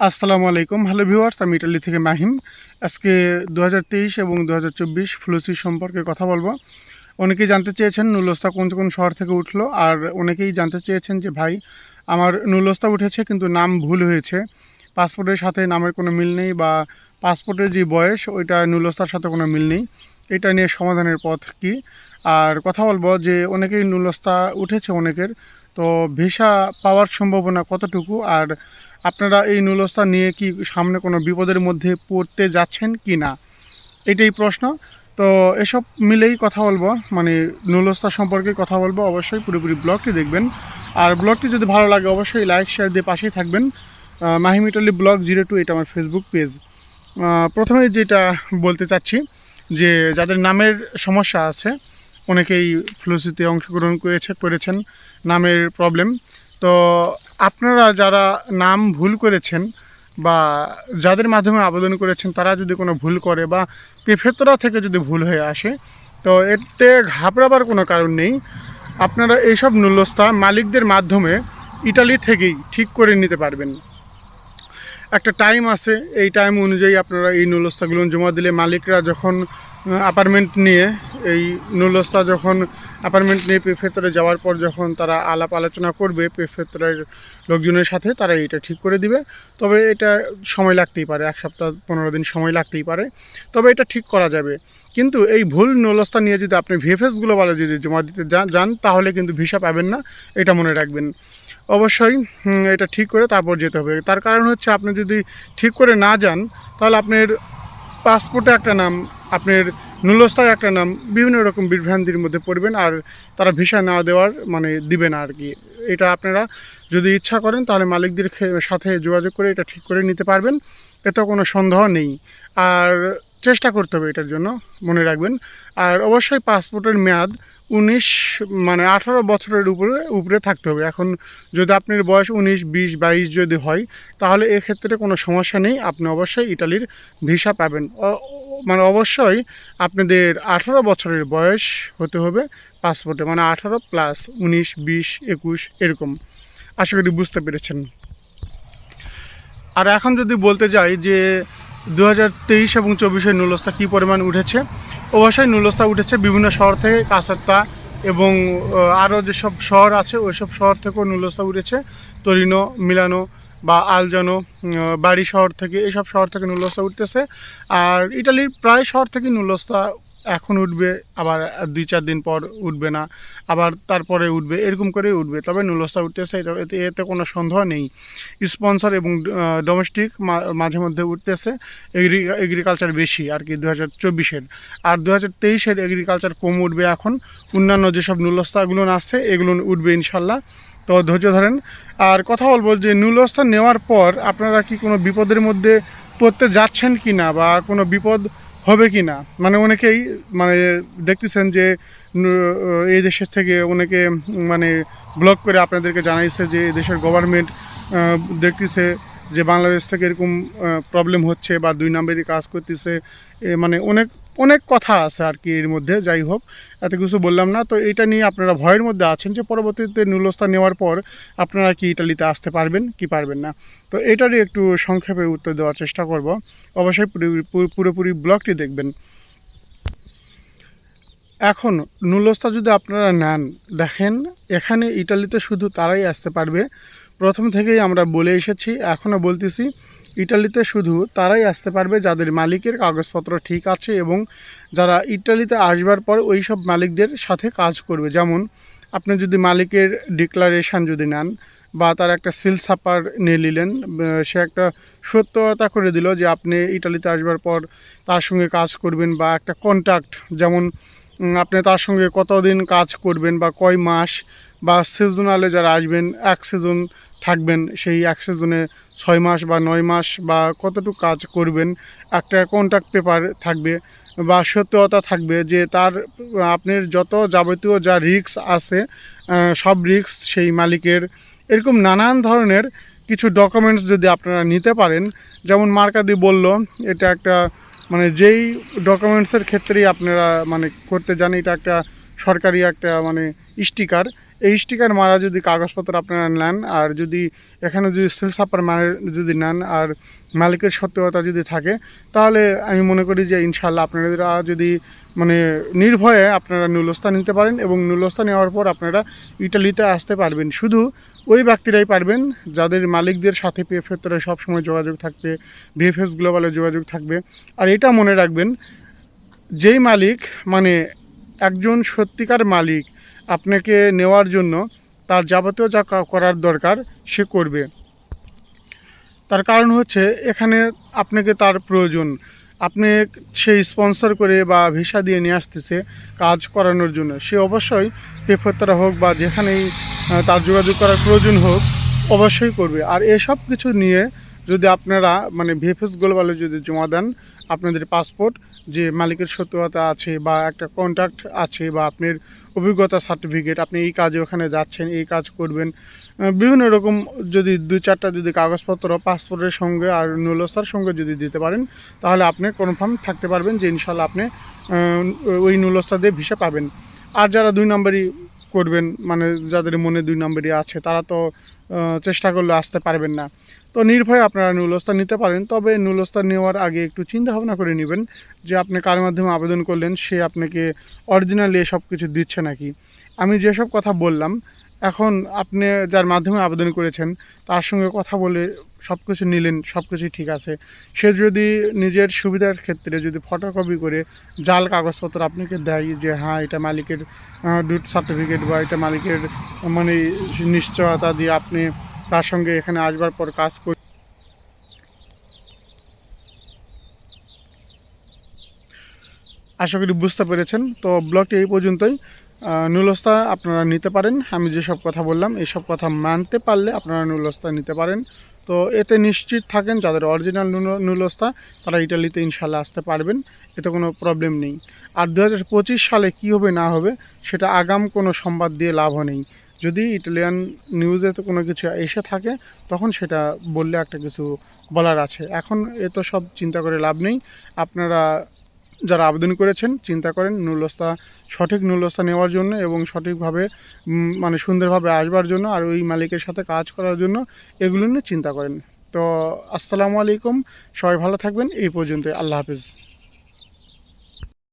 আসসালামু আলাইকুম। Hello viewers আমি ইটালি থেকে মাহিম। আজকে দু হাজার তেইশ এবং দু হাজার সম্পর্কে কথা বলব। অনেকেই জানতে চেয়েছেন নুলস্তা কোন কোন শহর থেকে উঠল, আর অনেকেই জানতে চেয়েছেন যে ভাই, আমার নুলস্তা উঠেছে কিন্তু নাম ভুল হয়েছে। পাসপোর্টের সাথে নামের কোনো মিল নেই বা পাসপোর্টের যে বয়স, ওইটা নুলস্তার সাথে কোনো মিল নেই। এটা নিয়ে সমাধানের পথ কি? আর কথা বলব যে অনেকেই নুলস্তা উঠেছে অনেকের তো ভিসা পাওয়ার সম্ভাবনা কতটুকু? আর আপনারা এই নুলস্তা নিয়ে কি সামনে কোনো বিপদের মধ্যে পড়তে যাচ্ছেন কি না? এটাই প্রশ্ন। তো এসব মিলেই কথা বলব মানে নুলস্তা সম্পর্কে কথা বলব। অবশ্যই পুরোপুরি ব্লগটি দেখবেন। আর ব্লগটি যদি ভালো লাগে অবশ্যই লাইক শেয়ার দিয়ে পাশেই থাকবেন। আহ, মাহিম ব্লগ জিরো টু এটা আমার ফেসবুক পেজ প্রথমে যেটা বলতে চাচ্ছি যে যাদের নামের সমস্যা আছে, অনেকেই ফ্লুসিতে অংশগ্রহণ করেছে, করেছেন নামের প্রবলেম তো আপনারা যারা নাম ভুল করেছেন বা যাদের মাধ্যমে আবেদন করেছেন, তারা যদি কোনো ভুল করে বা পেফেতরা থেকে যদি ভুল হয়ে আসে, তো এতে ঘাবড়াবার কোনো কারণ নেই। আপনারা এইসব নুল্যস্তা মালিকদের মাধ্যমে ইটালি থেকেই ঠিক করে নিতে পারবেন। একটা টাইম আছে, এই টাইম অনুযায়ী আপনারা এই নুলস্তাগুলো জমা দিলে মালিকরা যখন অ্যাপার্টমেন্ট নিয়ে, এই নুলস্তা যখন অ্যাপার্টমেন্ট নিয়ে পেফেতরে যাওয়ার পর যখন তারা আলাপ আলোচনা করবে পেফেতরের লোকজনের সাথে, তারা এটা ঠিক করে দিবে। তবে এটা সময় লাগতেই পারে, এক সপ্তাহ, পনেরো দিন সময় লাগতেই পারে। তবে এটা ঠিক করা যাবে। কিন্তু এই ভুল নলস্তা নিয়ে যদি আপনি ভিএফএসগুলো বলে যদি জমা দিতে যান, তাহলে কিন্তু ভিসা পাবেন না, এটা মনে রাখবেন। অবশ্যই এটা ঠিক করে তারপর যেতে হবে। তার কারণ হচ্ছে আপনি যদি ঠিক করে না যান, তাহলে আপনার পাসপোর্টে একটা নাম, আপনার নুলস্তায় একটা নাম, বিভিন্ন রকম বিভ্রান্তির মধ্যে পড়বেন আর তারা ভিসা না দেওয়ার মানে দিবে না আর কি এটা আপনারা যদি ইচ্ছা করেন, তাহলে মালিকদের সাথে যোগাযোগ করে এটা ঠিক করে নিতে পারবেন, এতে কোনো সন্দেহ নেই। আর চেষ্টা করতে হবে এটার জন্য, মনে রাখবেন। আর অবশ্যই পাসপোর্টের মেয়াদ উনিশ মানে আঠারো বছরের উপরে উপরে থাকতে হবে। এখন যদি আপনার বয়স উনিশ, বিশ, বাইশ যদি হয়, তাহলে এক্ষেত্রে কোনো সমস্যা নেই। আপনি অবশ্যই ইটালির ভিসা পাবেন। মানে অবশ্যই আপনাদের আঠারো বছরের বয়স হতে হবে পাসপোর্টে মানে আঠারো প্লাস উনিশ, বিশ, একুশ, এরকম। আশা করি বুঝতে পেরেছেন। আর এখন যদি বলতে যাই যে দু হাজার তেইশ এবং চব্বিশে নুলস্তা কী পরিমাণ উঠেছে? অবশ্যই নুলস্তা উঠেছে বিভিন্ন শহর থেকে কাসাত্তা এবং আরও যেসব শহর আছে, ওইসব শহর থেকেও নুলস্তা উঠেছে। তরিনো, মিলানো বা আলজানো বাড়ি শহর থেকে এইসব শহর থেকে নুলস্তা উঠতেছে। আর ইটালির প্রায় শহর থেকে নুলস্তা এখন উঠবে, আবার দুই চার দিন পর উঠবে না, আবার তারপরে উঠবে, এরকম করে উঠবে। তবে নুলস্তা উঠতেছে এটা এতে কোনো সন্দেহ নেই। স্পন্সর এবং ডোমেস্টিক মাঝে মধ্যে উঠতেছে এগ্রি এগ্রিকালচার বেশি আর কি দু হাজার চব্বিশের। আর দু হাজার তেইশের এগ্রিকালচার কম উঠবে এখন। অন্যান্য যেসব নুলস্তাগুলো আছে, এগুলো উঠবে ইনশাল্লাহ। তো ধৈর্য ধরেন। আর কথা বলব যে নুলস্তা নেওয়ার পর আপনারা কি কোনো বিপদের মধ্যে পড়তে যাচ্ছেন কি না বা কোনো বিপদ হবে কি না? মানে অনেকেই মানে দেখতেছেন যে এই দেশের থেকে অনেকে মানে ব্লক করে আপনাদেরকে জানাইছে যে দেশের গভর্নমেন্ট দেখতেছে যে বাংলাদেশ থেকে এরকম প্রবলেম হচ্ছে বা দুই নম্বরই কাজ করতেছে মানে অনেক অনেক কথা আছে আর কি এর মধ্যে, যাই হোক, এত কিছু বললাম না। তো এটা নিয়ে আপনারা ভয়ের মধ্যে আছেন যে পরবর্তীতে নুলস্তা নেওয়ার পর আপনারা কি ইটালিতে আসতে পারবেন, কি পারবেন না? তো এটারই একটু সংক্ষেপে উত্তর দেওয়ার চেষ্টা করব। অবশ্যই পুরো- পুরো- পুরোপুরি ব্লগটি দেখবেন। এখন নুলস্তা যদি আপনারা নেন, দেখেন এখানে ইটালিতে শুধু তারাই আসতে পারবে। প্রথম থেকেই আমরা বলে এসেছি, এখনও বলতেছি, ইটালিতে শুধু তারাই আসতে পারবে যাদের মালিকের কাগজপত্র ঠিক আছে এবং যারা ইটালিতে আসবার পর ওই সব মালিকদের সাথে কাজ করবে। যেমন, আপনি যদি মালিকের ডিক্লারেশন যদি নেন বা তার একটা সিল সাপার নিয়ে নিলেন সে একটা সত্যতা করে দিল যে আপনি ইটালিতে আসবার পর তার সঙ্গে কাজ করবেন বা একটা কন্ট্যাক্ট যেমন আপনি তার সঙ্গে কতদিন কাজ করবেন বা কয় মাস বা সিজনালে যারা আসবেন, এক সিজন থাকবেন, সেই এক সিজনে ছয় মাস বা নয় মাস বা কতটুকু কাজ করবেন, একটা কন্ট্যাক্ট পেপার থাকবে বা সত্যতা থাকবে যে তার, আপনার যত যাবতীয় যা রিস্ক আছে সব রিস্ক সেই মালিকের। এরকম নানান ধরনের কিছু ডকুমেন্টস যদি আপনারা নিতে পারেন, যেমন মার্কাদি বলল, এটা একটা মানে যেই ডকুমেন্টসের ক্ষেত্রেই আপনারা মানে করতে যান এটা একটা সরকারি একটা মানে স্টিকার। এই স্টিকার মারা যদি কাগজপত্র আপনারা নেন, আর যদি এখানে যদি সেল সাপার মানে যদি নেন, আর মালিকের সত্যতা যদি থাকে, তাহলে আমি মনে করি যে ইনশাল্লাহ আপনারা যদি মানে নির্ভয়ে আপনারা নুলস্তা নিতে পারেন এবং নুলস্তা নেওয়ার পর আপনারা ইটালিতে আসতে পারবেন। শুধু ওই ব্যক্তিরাই পারবেন যাদের মালিকদের সাথে পিএফের তরে সবসময় যোগাযোগ থাকবে বিএফএস গ্লোবালে যোগাযোগ থাকবে। আর এটা মনে রাখবেন, যেই মালিক মানে একজন সত্যিকার মালিক আপনাকে নেওয়ার জন্য তার যাবতীয় যা করার দরকার সে করবে। তার কারণ হচ্ছে এখানে আপনাকে তার প্রয়োজন। আপনি সে স্পন্সর করে বা ভিসা দিয়ে নিয়ে আসতেছে কাজ করানোর জন্য। সে অবশ্যই পেফতরা হোক বা যেখানেই তার যোগাযোগ করার প্রয়োজন হোক, অবশ্যই করবে। আর এসব কিছু নিয়ে যদি আপনারা মানে ভিএফএস গ্লোবালে যদি জমা দেন, আপনাদের পাসপোর্ট যে মালিকের সত্যতা আছে বা একটা কন্ট্যাক্ট আছে বা আপনার অভিজ্ঞতা সার্টিফিকেট আপনি এই কাজে ওখানে যাচ্ছেন, এই কাজ করবেন বিভিন্ন রকম যদি দুই চারটা যদি কাগজপত্র পাসপোর্টের সঙ্গে আর নুলস্তার সঙ্গে যদি দিতে পারেন, তাহলে আপনি কনফার্ম থাকতে পারবেন যে ইনশাল্লাহ আপনি ওই নুলস্তা দিয়ে ভিসা পাবেন। আর যারা দুই নম্বরই করবেন মানে যাদের মনে দুই নম্বরই আছে, তারা তো চেষ্টা করলে আসতে পারবেন না। তো নির্ভয়ে আপনারা নুলস্তা নিতে পারেন, তবে নুলস্তা নেওয়ার আগে একটু চিন্তা ভাবনা করে নেবেন যে আপনি কার মাধ্যমে আবেদন করলেন, সে আপনাকে অরিজিনালি সব কিছু দিচ্ছে নাকি। আমি যেসব কথা বললাম, এখন আপনি যার মাধ্যমে আবেদন করেছেন, তার সঙ্গে কথা বলে সব কিছু নিলেন, সব কিছুই ঠিক আছে। সে যদি নিজের সুবিধার ক্ষেত্রে যদি ফটোকপি করে জাল কাগজপত্র আপনাকে দেয় যে হ্যাঁ এটা মালিকের ডুট সার্টিফিকেট বা এটা মালিকের মানে নিশ্চয়তা দিয়ে আপনি তার সঙ্গে এখানে আসবার পর কাজ করে আশা করি বুঝতে পেরেছেন। তো ব্লগটি এই পর্যন্তই। নুলস্তা আপনারা নিতে পারেন। আমি যেসব কথা বললাম এইসব কথা মানতে পারলে আপনারা নুলস্তা নিতে পারেন। তো এতে নিশ্চিত থাকেন, যাদের অরিজিনাল নুলস্তা তারা ইটালিতে ইনশাল্লাহ আসতে পারবেন। এতে কোনো প্রবলেম নেই। আর দু হাজার পঁচিশ সালে কি হবে না হবে, সেটা আগাম কোনো সংবাদ দিয়ে লাভও নেই। যদি ইটালিয়ান নিউজে তো কোনো কিছু এসে থাকে, তখন সেটা বললে একটা কিছু বলার আছে। এখন এ তো সব চিন্তা করে লাভ নেই। আপনারা যারা আবেদন করেছেন, চিন্তা করেন নুলস্তা, সঠিক নুলস্তা নেওয়ার জন্য এবং সঠিকভাবে মানে সুন্দরভাবে আসবার জন্য আর ওই মালিকের সাথে কাজ করার জন্য এগুলো নিয়ে চিন্তা করেন। তো আসসালামু আলাইকুম, সবাই ভালো থাকবেন, এই পর্যন্ত আল্লাহ হাফিজ।